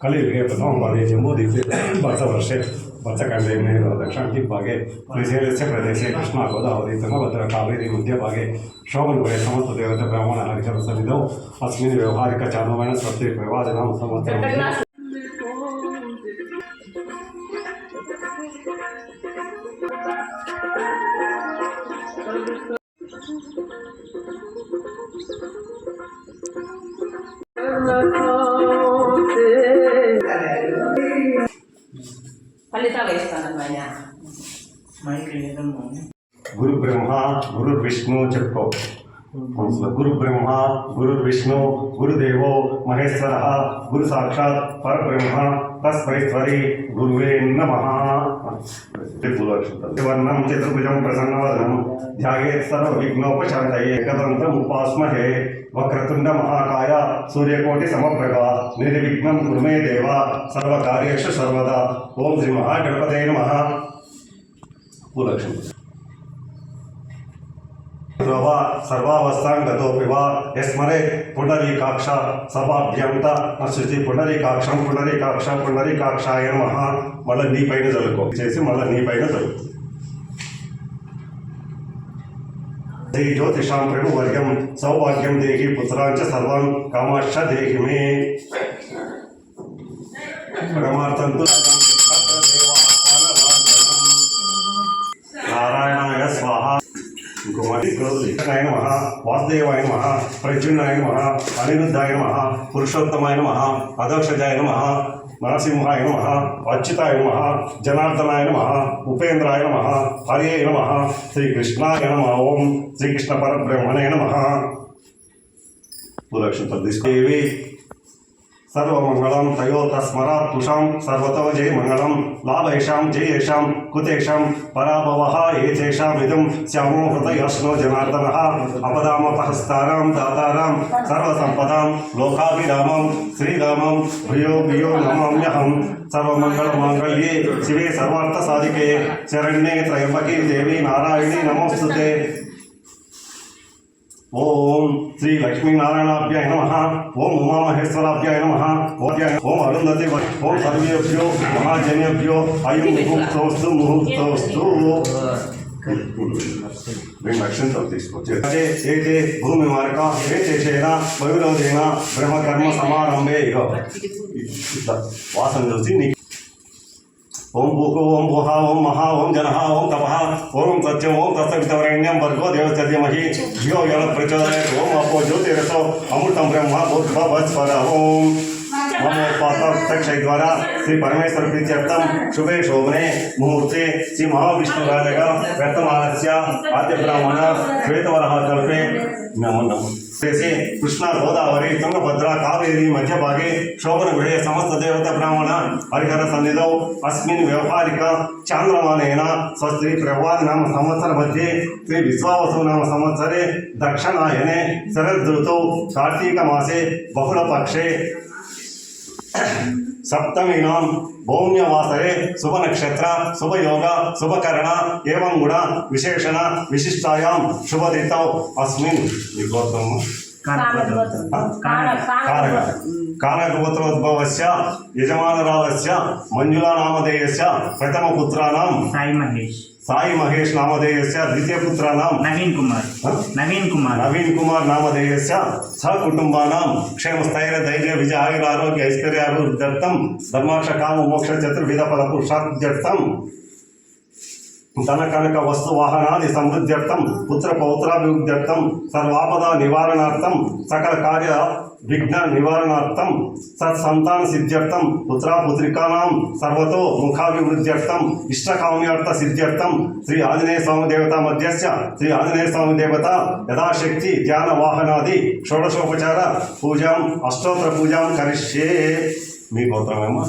ಕಲಿಯುಗೇ ಪದ್ಮಂಬಾಧೆ ಎಂಬುದೀಪೆ ವರ್ಷ ಭರ್ತಕಂಡೆ ಮೇರು ದಕ್ಷಿಣ ದಿಗ್ಭಾಗೆ ನಿಶೇಲಸ್ಯ ಪ್ರದೇಶ ಕೃಷ್ಣ ಗೋದಾವರಿ ತುಂಗಭದ್ರ ಕಾವೇರಿ ಮಧ್ಯಭಾಗೆ ಶೋಭನಗುರೆ ಸಮಸ್ತ ದೇವತೆ ಬ್ರಾಹ್ಮಣ ಹರಿಚರ ಸಲ್ಲಿದ್ದವು ಅಸ್ಮಿನ್ ವ್ಯವಹಾರಿಕ ಚಾನವೇಣ ಸ್ವಸ್ತಿ ಪ್ರವಾದನ ಸಮಸ್ತ Thank you. బ్రహ్మ గురు విష్ణు చెప్పుకో గురు బ్రహ్మ గురు విష్ణు గురుదేవో మహేశ్వర గురు సాక్షాత్ పరబ్రహ్మ తస్మైశ్వరి గురువే నమ వర్ణం చతుర్భుజం ప్రసన్నవదనం ధ్యాయే సర్వ విఘ్నోపశాంతయే ఏకదంతం ఉపాస్మహే వక్రతుండ మహాకాయ సూర్యకోటి సమప్రభ నిర్విఘ్నం గురుమే దేవ సర్వకార్యేషు సర్వదా ఓం శ్రీ మహాగణపతే నమ భూలక్ష్మి वा सर्वावस्थां गतोऽपि वा यस्मरे पुण्डरीकाक्ष సభాభ్యంత శుచి పుండరీకాక్షం పుండరీకాక్ష పుండరీకాక్షాయ నమః మళ్ళీ నీ పైన చదువుకో చేసి మళ్ళీ నీ పైన చదువు శ్రీ జ్యోతిషాం ప్రభువర్గం సౌభాగ్యం దేహి పుత్రాంచ సర్వం కామాక్ష దేహి మే పరమార్థంతు ఇంకోటి కృష్ణాయ నమ వాసుదేవాయ మహా ప్రద్యున్నాయ మహా అనిరుద్ధాయ మహా పురుషోత్తమాయ మహా అదక్షజాయ మహా నరసింహాయ నమ అచ్యుతాయ నమ జనార్దనాయ నమ ఉపేంద్రాయ నమ హరే నమ శ్రీకృష్ణాయ నమ ఓం శ్రీకృష్ణ పరబ్రహ్మణే నమ. सर्वमङ्गलं तयो तस्मरात् तुषां सर्वतो जय मङ्गलं, लाभैषां जयेषां, कुतेषां पराभवः एतेषाम् इदं श्यामो हृदयश्नो जनार्दनः अपदामपहस्तारां दातारां सर्वसम्पदां, लोकाभिरामं, श्रीरामं प्रियो भियो नमाम्यहं सर्वमङ्गलमाङ्गल्ये शिवे सर्वार्थसाधिके, शरण्ये त्र्यम्बकी देवी नारायणी नमोस्तुते ఓం శ్రీ లక్ష్మీనారాయణాభ్యాయ నమ ఓం ఉమామహేశ్వరాభ్యాయ నమ ఓం అరుంధతి ఓం సర్వేభ్యో మహాజనేభ్యో అయం ముహూర్తోస్తు ముహూర్తోస్తు రెండు అక్షంతలు తీసుకొచ్చి అదే ఏతే భూమి మార్క ఏ చేసేన వైరోధేన బ్రహ్మకర్మ సమారంభే ఇక ఇట్లా వాసన చూసి నీ ఓం భూకు ఓం భుహ ఓం మహా ఓం జన ఓం తప ఓం సత్యం ఓం తత్సవితవరణ్యం భర్గో దేవచర్యమహి ధియో యల ప్రచోదయాత్ ఓం అపో జ్యోతిరసో అమృతం బ్రహ్మ భూర్భవస్వర ఓం మమోత్పాత ద్వారా శ్రీ పరమేశ్వర ప్రీత్యర్థం శుభే శోభనే ముహూర్తే శ్రీ మహావిష్ణురాజగా వ్యర్థమానస్య ఆద్య బ్రాహ్మణ శ్వేతవరహ కల్పే నమో నమో చేసి కృష్ణ గోదావరి తుంగభద్ర కావేరి మధ్యభాగే శోభన గృహే సమస్త దేవత బ్రాహ్మణ హరిహర సన్నిధౌ అస్మిన్ వ్యవహారిక చాంద్రమానేన స్వస్తి ప్రవాది నామ సంవత్సర మధ్య శ్రీ విశ్వావసు నామ సంవత్సరే దక్షిణాయనే శరదృతౌ కార్తీక మాసే బహుళ పక్షే సప్తమీనాం భౌమ్యవాసరే శుభ నక్షత్ర శుభయోగ శుభకరణ ఏవం కూడా విశేషణ విశిష్టాయాం శుభదితౌ అస్మిన్ గోత్రము కారక కారకపుత్రోద్భవస్య యజమానరావస్య మంజులా నామధేయస్య ప్రథమ సాయి మహేష్ సాయి మహేష్ నామధేయస్య ద్వితీయ పుత్రాణం నవీన్ కుమార్. నవీన్ కుమార్. నవీన్ కుమార్ నామధేయస్య సహ కుటుంబానాం క్షేమ స్థైర్య ధైర్య విజయ ఆయుర ఆరోగ్య ఐశ్వర్యాభివృద్ధ్యర్థం ధర్మాక్ష కామ మోక్ష చతుర్విధ ఫల పురుషార్థ్యర్థం. ధన కనక వస్తు వాహనాది సమృద్ధ్యర్థం. పుత్ర పౌత్రాభివృద్ధ్యర్థం. సర్వాపద నివారణార్థం. సకల కార్య విఘ్న నివారణార్థం సత్సంతాన సిద్ధ్యర్థం పుత్ర పుత్రికానాం సర్వతో ముఖాభివృద్ధ్యర్థం ఇష్టకామ్యార్థ సిద్ధ్యర్థం శ్రీ ఆంజనేయ స్వామి దేవత మధ్యస్య శ్రీ ఆంజనేయ స్వామి దేవత యథాశక్తి ధ్యాన వాహనాది షోడశోపచార పూజాం అష్టోత్తర పూజాం కరిష్యే. మీ గోత్రమేమో?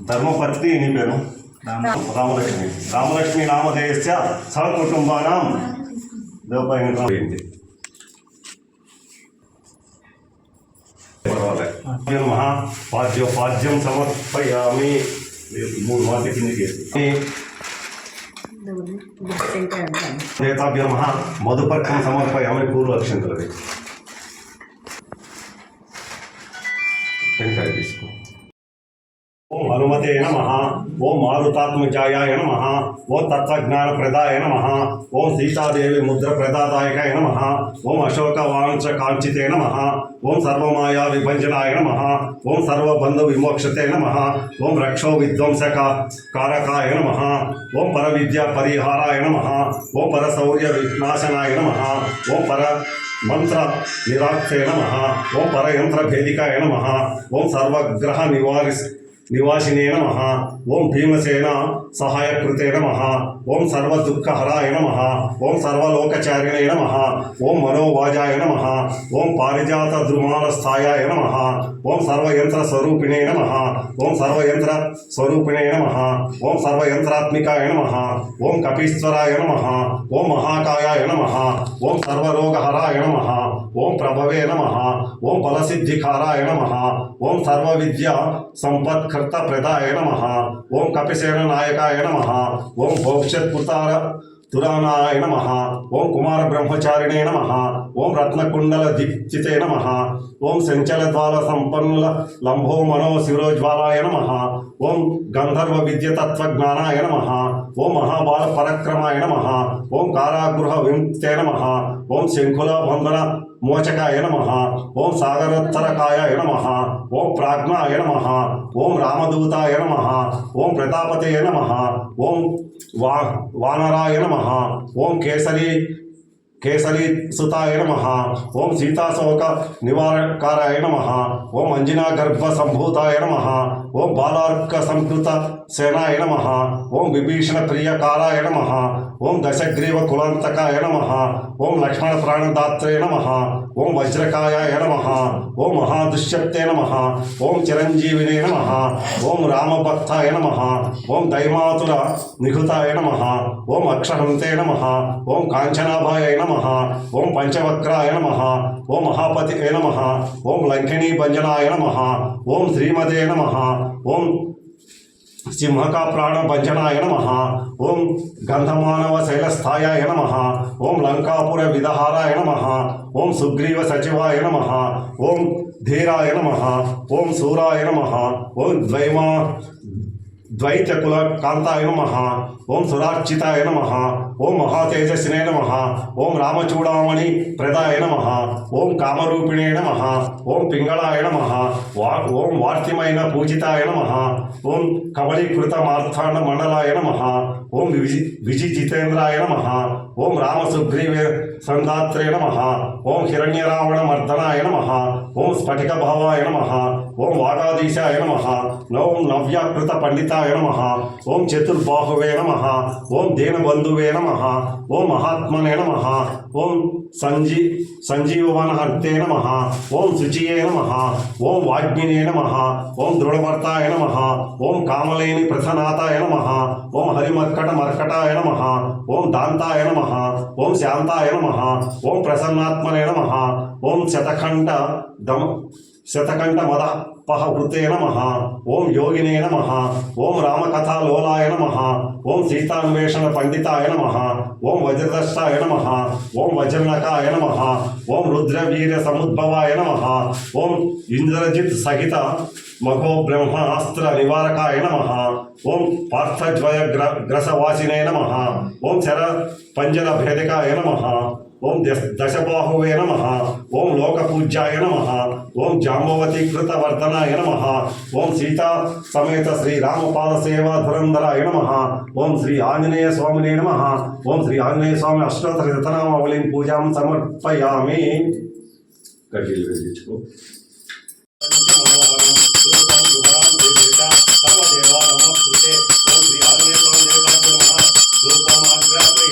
ధర్మపత్ని నీ పేరు? రామ. రామలక్ష్మి. రామలక్ష్మి నామధేయస్య సహ కుటుంబానాం దేవపైన పాద్యం సమర్పయామి మూడు మార్లు కిందకి వేసి. దేవతాభ్య మహా మధుపర్కం సమర్పయామి పూర్వ అక్షంతలది టెంకాయ తీసుకో. ఓం హనుమతే నమ ఓం మారుతాత్మజాయాయ నమ ఓం తత్వజ్ఞాన ప్రదాయ నమ ఓం సీతాదేవి ముద్ర ప్రదాదాయకాయ నమ ఓం అశోక వాంఛ కాంచితే నమ ఓం సర్వమాయా విభంజనాయ నమ ఓం సర్వబంధ విమోక్షతే నమ ఓం రక్షో విధ్వంసక కారకాయ నమ ఓం పర విద్యా పరిహారాయ నమ ఓం పరశౌర్య వినాశనాయ నమ ఓం పర మంత్ర నిరాక్షే నమ ఓం పరయంత్ర భేదికాయ నమ ఓం సర్వగ్రహ నివారి నివాసినే నమ ఓం భీమసేన సహాయకృతే నమ ఓం సర్వ దుఃఖహరాయ నమ ఓం సర్వలోకచారిణే నమ ఓం మనోవాజాయ నమ ఓం పారిజాత ద్రుమాలస్థాయాయ నమ ఓం సర్వయంత్ర స్వరూపిణే నమ ఓం సర్వయంత్ర స్వరూపిణే నమ ఓం సర్వయంత్రాత్మికాయ నమ ఓం కపీశ్వరాయ నమ ఓం మహాకాయాయ నమ ఓం సర్వరోగహరాయ నమ ఓం ప్రభవే నమ ఓం ఫలసిద్ధికారాయ నమ ఓం సర్వవిద్య సంపత్కర్త ప్రదాయ నమ ఓం కపిసేన నాయకాయ నమ ఓం భోక్ష భవిష్యత్కృతార తురానాయ నమ. ఓం కుమార బ్రహ్మచారిణే నమ. ఓం రత్నకుండల దీక్షితే నమ. ఓం సంచలద్వాల సంపన్నుల లంభో మనో శిరోజ్వాలాయ నమ. ఓం గంధర్వ విద్య తత్వజ్ఞానాయ నమ. ఓం మహాబాల పరక్రమాయ నమ. ఓం కారాగృహ విముక్తే నమ. ఓం శంకుల బంధన మోచకాయ నమ. ఓం సాగరోత్తరకాయ నమ. ఓం ప్రాజ్ఞాయ నమ. ఓం రామదూతాయ నమ. ఓం ప్రతాపతే నమ. ఓం వా వానరాయ నమ. ఓం కేసరి కేసరి సుతాయ నమ ఓం సీతాశోక నివారకారాయ నమ ఓం అంజనా గర్భ సంభూతాయ నమ ఓం బాలార్క సంకృత సేనాయ నమ ఓం విభీషణ ప్రియకారాయ నమ ఓం దశగ్రీవ కులాంతకాయ నమ ఓం లక్ష్మణ ప్రాణదాత్రే నమ ఓం వజ్రకాయాయ నమ ఓం మహాదుష్యప్తే నమ ఓం చిరంజీవినే నమ ఓం రామభక్తాయ నమ ఓం దైమాతుర నిహుతాయ నమ ఓం అక్షహంతే నమ ఓం కాంచనాభాయ నమ ఓం పంచవక్రాయ నమ ఓం మహాపతి నమ ఓం లంకిణీ భంజనాయ నమ ఓం శ్రీమతే నమ ఓం సింహక ప్రాణ భంజనాయ నమ ఓం గంధమానవ శైలస్థాయాయ నమ ఓం లంకాపుర విదహారాయ నమ ఓం సుగ్రీవ సచివాయ నమ ఓం ధీరాయ నమ ఓం సూరాయ నమ ఓం ద్వైమా ద్వైతకుల కాంతాయ నమ ఓం సురార్చితాయ నమ ఓం మహాతేజస్వినే నమ ఓం రామచూడామణి ప్రదాయ నమ ఓం కామరూపిణే నమ ఓం పింగళాయ నమ వా ఓం వార్తిమైన పూజితాయ నమ ఓం కబలీకృత మార్తాండ మండలాయ నమ ఓం విజి విజి జితేంద్రాయ నమ ఓం రామసుగ్రీవే సందాత్రే నమ ఓం హిరణ్యరావణ మర్దనాయ నమ ఓం స్ఫటిక భావాయ నమ ఓం వాగాధీశాయ నమ ఓం నవ్యాకృత పండితాయ నమ ఓం చతుర్బాహువే నమ ఓం దీనబంధువే నమ ఓం మహాత్మనే నమ ఓం సంజీ సంజీవవనహర్తే నమ ఓం శుచియే నమ ఓం వాగ్మినే నమ ఓం దృఢవర్తాయ నమ ఓం కామలేని ప్రథనాథాయ నమ ఓం హరిమర్కట మర్కటాయ నమ ఓం దాంతాయ నమ ఓం శాంతాయ నమ. ఓం ప్రసన్నాత్మనే నమ. ఓం శతఖండ దమ శతకంఠ మద పహవృతే నమ. ఓం యోగినే నమ. ఓం రామకథాలోలాయ నమ. ఓం సీతాన్వేషణ పండితాయ నమ. ఓం వజ్రదష్టాయ నమ. ఓం వజ్రనకాయ నమ. ఓం రుద్రవీర సముద్భవాయ నమ. ఓం ఇంద్రజిత్ సహిత మఘో బ్రహ్మాస్త్ర నివారకాయ నమ. ఓం పార్థజ్వయ గ్ర గ్రసవాసినే నమ. ఓం శర పంజర భేదికాయ నమ. ఓం దశబాహువే నమ. ఓం లోకపూజ్యాయ నమ. ఓం జాంబవతి కృతవర్ధనాయ నమ. ఓం సీతా సమేత శ్రీ రామపాద సేవా ధురంధరాయ నమ. ఓం శ్రీ ఆంజనేయ స్వామినే నమ. ఓం శ్రీ ఆంజనేయ స్వామి అష్టోత్తర రతనామావళిని పూజాం సమర్పయామి. కడ్డీలు వెలిగించుకో नमः कृते ओम श्री आदि नमः देवता नमः धूपमाग्रपे